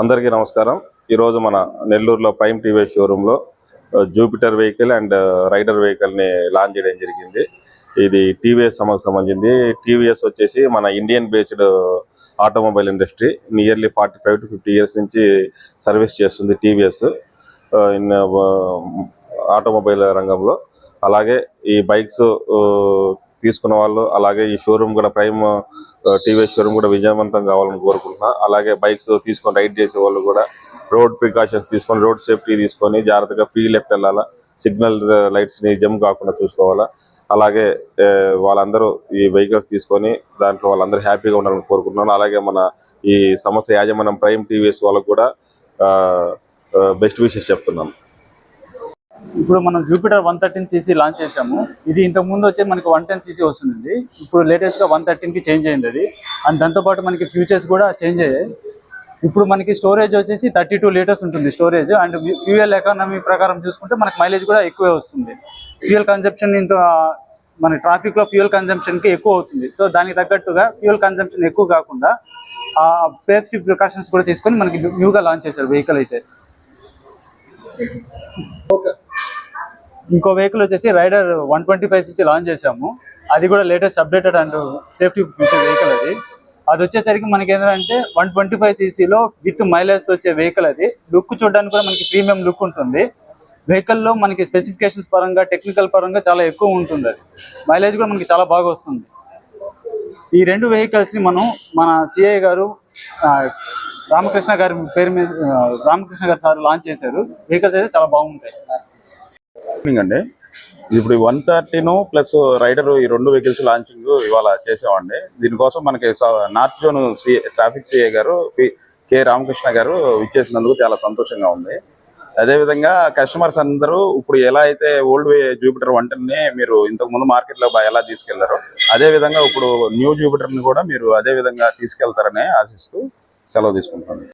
అందరికీ నమస్కారం. ఈరోజు మన నెల్లూరులో ప్రైమ్ టీవీ షోరూంలో జూపిటర్ వెహికల్ అండ్ రైడర్ వెహికల్ని లాంచ్ చేయడం జరిగింది. ఇది టీవీఎస్ సంస్థకు సంబంధించింది. టీవీఎస్ వచ్చేసి మన Indian based automobile industry nearly forty five to fifty years నుంచి సర్వీస్ చేస్తుంది టీవీఎస్ ఇన్ ఆటోమొబైల్ రంగంలో. అలాగే ఈ బైక్స్ తీసుకున్న వాళ్ళు అలాగే ఈ షోరూమ్ కూడా ప్రైమ్ టీవీఎస్ షోరూమ్ కూడా విజయవంతం కావాలని కోరుకుంటున్నా. అలాగే బైక్స్ తీసుకొని రైడ్ చేసే వాళ్ళు కూడా రోడ్ ప్రికాషన్స్ తీసుకొని రోడ్ సేఫ్టీ తీసుకొని జాగ్రత్తగా ఫ్రీ లెఫ్ట్ వెళ్ళాలా సిగ్నల్ లైట్స్ని జమ్ కాకుండా చూసుకోవాలా. అలాగే వాళ్ళందరూ ఈ వెహికల్స్ తీసుకొని దాంట్లో వాళ్ళందరూ హ్యాపీగా ఉండాలని కోరుకుంటున్నాను. అలాగే మన ఈ సంస్థ యాజమాన్యం ప్రైమ్ టీవీఎస్ వాళ్ళకు కూడా బెస్ట్ విషెస్ చెప్తున్నాను. ఇప్పుడు మనం Jupiter one thirteen CC launch చేసాము ఇది ఇంతకు ముందు వచ్చి మనకి వన్ టెన్ సీసీ వస్తుంది ఇప్పుడు లేటెస్ట్గా వన్ థర్టీన్కి చేంజ్ అయింది అది. అండ్ దాంతోపాటు మనకి ఫ్యూచర్స్ కూడా చేంజ్ అయ్యాయి. ఇప్పుడు మనకి స్టోరేజ్ వచ్చేసి థర్టీ టూ లీటర్స్ ఉంటుంది స్టోరేజ్ అండ్ ఫ్యూయల్ ఎకానమీ ప్రకారం చూసుకుంటే మనకి మైలేజ్ కూడా ఎక్కువే వస్తుంది. ఫ్యూయల్ కన్సంప్షన్ ఇంత మన ట్రాఫిక్లో ఫ్యూయల్ కన్సంప్షన్కి ఎక్కువ అవుతుంది. సో దానికి తగ్గట్టుగా ఫ్యూయల్ కన్సంప్షన్ ఎక్కువ కాకుండా ఆ సేఫ్టీ ప్రికాషన్స్ కూడా తీసుకొని మనకి న్యూగా లాంచ్ చేశారు వెహికల్ అయితే. ఓకే ఇంకో వెహికల్ వచ్చేసి rider one twenty five CC launch చేసాము అది కూడా latest updated and safety feature vehicle అది. అది వచ్చేసరికి మనకి ఏంటంటే వన్ ట్వంటీ ఫైవ్ సీసీలో విత్ మైలేజ్ వచ్చే వెహికల్ అది. లుక్ చూడడానికి కూడా మనకి ప్రీమియం లుక్ ఉంటుంది. వెహికల్లో మనకి స్పెసిఫికేషన్స్ పరంగా టెక్నికల్ పరంగా చాలా ఎక్కువ ఉంటుంది అది. మైలేజ్ కూడా మనకి చాలా బాగా వస్తుంది. ఈ రెండు వెహికల్స్ని మనం మన సిఐ గారు రామకృష్ణ గారి పేరు మీద రామకృష్ణ గారు సార్ లాంచ్ చేశారు. వెహికల్స్ అయితే చాలా బాగుంటాయి. మార్నింగ్ అండి. ఇప్పుడు వన్ థర్టీను ప్లస్ రైడర్ ఈ రెండు వెహికల్స్ లాంచింగ్ ఇవాళ చేసామండి దీనికోసం మనకి north zone C traffic CA గారు పి- కె రామకృష్ణ గారు ఇచ్చేసినందుకు చాలా సంతోషంగా ఉంది. అదేవిధంగా కస్టమర్స్ అందరూ ఇప్పుడు ఎలా అయితే ఓల్డ్ వే జూపిటర్ వంటని మీరు ఇంతకుముందు మార్కెట్లో మార్కెట్లో ఎలా తీసుకెళ్ళారో అదే విధంగా ఇప్పుడు న్యూ జూపిటర్ని కూడా మీరు అదే విధంగా తీసుకెళ్తారని ఆశిస్తూ సెలవు తీసుకుంటాను